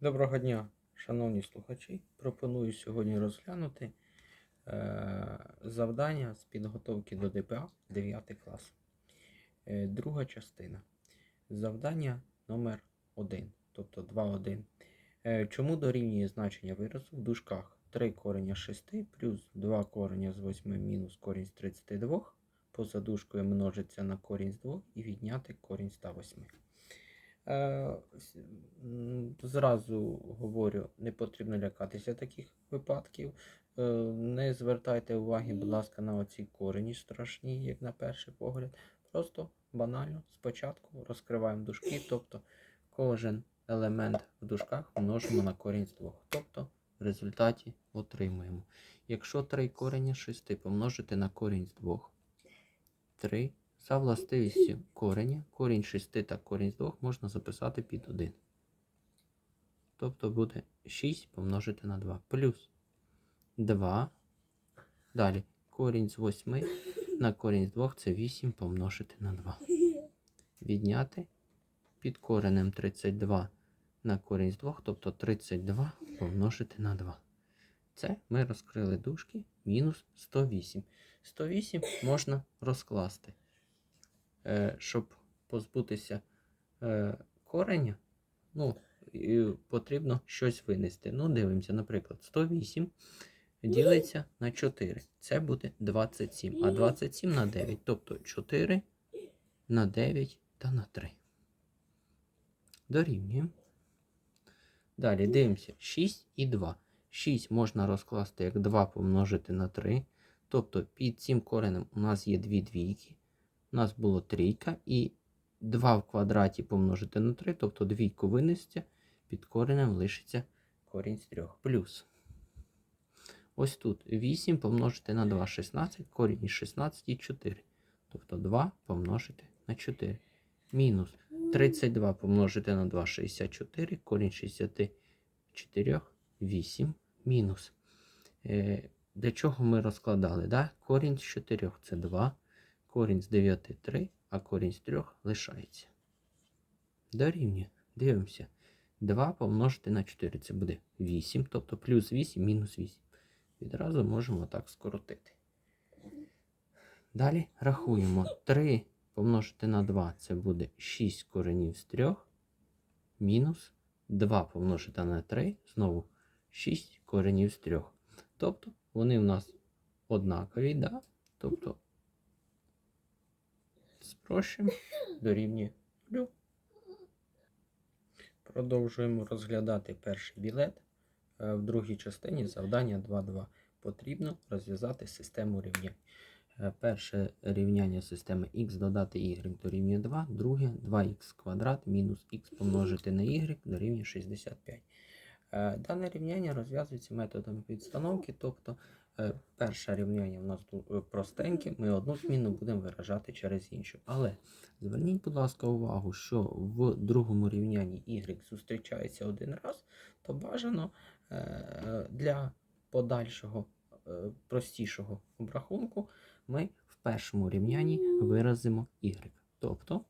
Доброго дня, шановні слухачі. Пропоную сьогодні розглянути е, завдання з підготовки до ДПА 9 клас. Е, друга частина. Завдання номер 1, тобто 2.1. Е, чому дорівнює значення виразу в дужках 3 кореня з 6 плюс 2 кореня з 8 мінус корінь з 32 поза дужкою множиться на корінь з 2 і відняти корінь з 108. Зразу говорю, не потрібно лякатися таких випадків. Е, Не звертайте уваги, будь ласка, на оці корені страшні, як на перший погляд. Просто банально спочатку розкриваємо дужки, тобто кожен елемент в дужках множимо на корінь з двох. Тобто в результаті отримуємо. Якщо 3 корення 6 помножити на корінь з двох, 3 за властивістю кореня, корінь 6 та корінь з 2 можна записати під 1. Тобто буде 6 помножити на 2 плюс 2. Далі корінь з 8 на корінь з 2 це 8 помножити на 2. Відняти під коренем 32 на корінь з 2, тобто 32 помножити на 2. Це ми розкрили дужки мінус 108. 108 можна розкласти. Е, щоб позбутися е, кореня, ну, потрібно щось винести. Ну, дивимося, наприклад, 108 ділиться на 4. Це буде 27. А 27 на 9. Тобто 4 на 9 та на 3. Дорівнюємо. Далі дивимося 6 і 2. 6 можна розкласти як 2 помножити на 3. Тобто під цим коренем у нас є дві двійки. У нас було трійка і 2 в квадраті помножити на 3, тобто двійку винести, під коренем лишиться корінь з 3. Плюс. Ось тут 8 помножити на 2, 16, корінь із 16 і 4. Тобто 2 помножити на 4. Мінус 32 помножити на 2, 64, корінь 64, 8, мінус. Е, для чого ми розкладали? Да? Корінь з 4 це 2, корінь з 9 3, а корінь з 3 лишається. Дорівнює. Дивимося. 2 помножити на 4 це буде 8, тобто плюс 8 мінус 8. Відразу можемо так скоротити. Далі рахуємо 3 помножити на 2 це буде 6 коренів з 3, мінус 2 помножити на 3, знову 6 коренів з 3. Тобто вони в нас однакові, да? тобто спрощуємо дорівнює 0. Продовжуємо розглядати перший білет. Е, В другій частині завдання 2.2. Потрібно розв'язати систему рівнянь. Е, Перше рівняння системи х додати y дорівнює 2, друге 2х квадрат мінус х помножити на y дорівнює 65. Е, Дане рівняння розв'язується методом підстановки, тобто перше рівняння в нас е, простеньке, ми одну зміну будемо виражати через іншу. Але зверніть, будь ласка, увагу, що в другому рівнянні y зустрічається один раз, то бажано е, для подальшого е, простішого обрахунку ми в першому рівнянні виразимо y. Тобто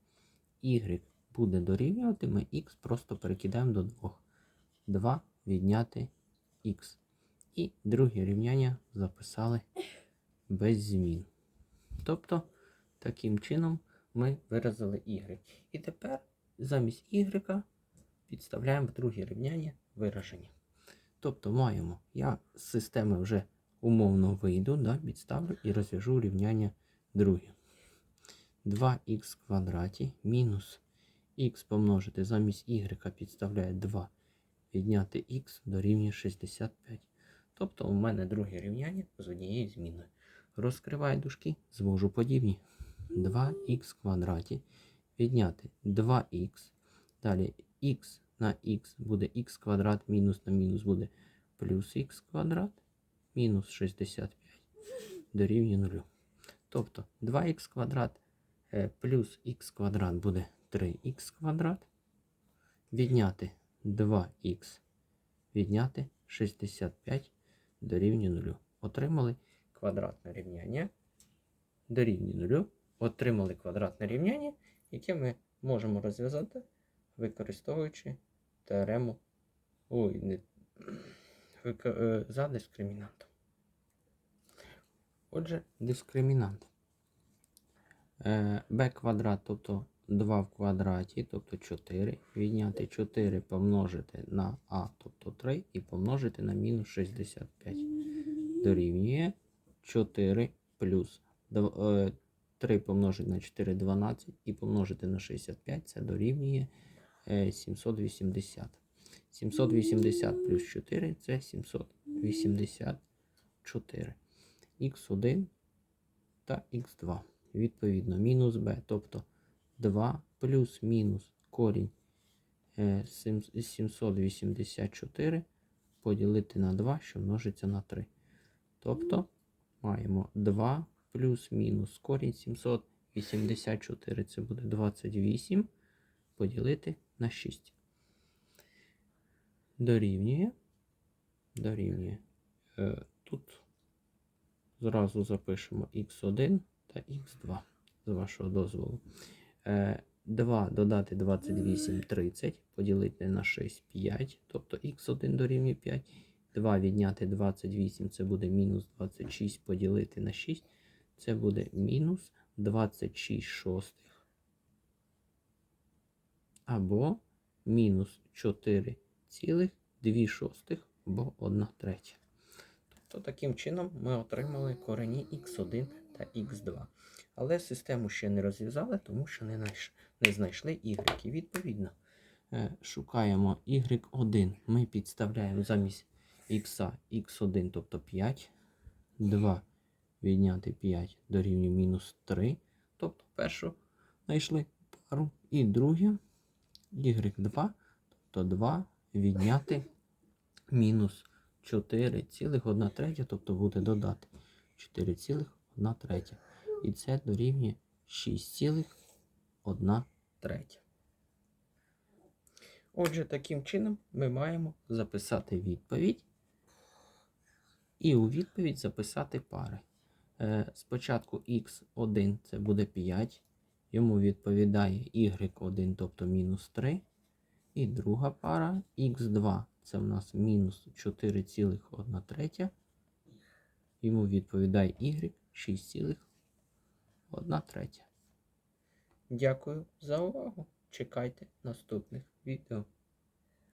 y буде дорівнювати, ми x просто перекидаємо до 2. 2 відняти х. І друге рівняння записали без змін. Тобто, таким чином ми виразили y. І тепер замість y підставляємо в друге рівняння вираження. Тобто маємо, я з системи вже умовно вийду, да, підставлю і розв'яжу рівняння друге. 2х в квадраті мінус х помножити замість y підставляє 2 відняти х дорівнює 65. Тобто у мене друге рівняння з однією зміною. Розкриваю дужки, звожу подібні. 2х в квадраті відняти 2х. Далі х на х буде х квадрат, мінус на мінус буде плюс х квадрат, мінус 65 дорівнює 0. Тобто 2х квадрат е, плюс х квадрат буде 3х квадрат. Відняти 2х відняти 65 дорівнює 0. Отримали квадратне рівняння. Дорівнює 0. Отримали квадратне рівняння, яке ми можемо розв'язати, використовуючи теорему Ой, не... за дискримінантом. Отже, дискримінант. Е, b квадрат, тобто 2 в квадраті, тобто 4. Відняти 4 помножити на а, тобто 3, і помножити на мінус 65. Дорівнює 4 плюс е, 3 помножити на 4 12 і помножити на 65 це дорівнює е, 780. 780 плюс 4 це 784. Х1 та х2. Відповідно, мінус b, тобто 2 плюс мінус корінь е, 784 поділити на 2, що множиться на 3. Тобто маємо 2 плюс мінус корінь 784. Це буде 28 поділити на 6. Дорівнює. Дорівнює. Е, тут зразу запишемо x1 та x2 з вашого дозволу. Е, 2 додати 28 30, поділити на 6 5, тобто x1 дорівнює 5. 2 відняти 28 це буде мінус 26 поділити на 6. Це буде мінус 26 шостих. Або мінус 4 цілих 2 шостих або 1 третя. Тобто таким чином ми отримали корені x1 та x2. Але систему ще не розв'язали, тому що не, не знайшли y. Відповідно е, шукаємо y1. Ми підставляємо замість x x1, тобто 5. 2 відняти 5 дорівнює мінус 3. Тобто першу знайшли пару. І друге y2, тобто 2 відняти мінус 4,1 третя, тобто буде додати 4,1 третя. І це дорівнює 6,1 третя. Отже, таким чином ми маємо записати відповідь і у відповідь записати пари. Е, спочатку x1 це буде 5, йому відповідає y1, тобто мінус 3. І друга пара x2 це в нас мінус 4,1 третя. Йому відповідає y 6,1 третя. Дякую за увагу. Чекайте наступних відео.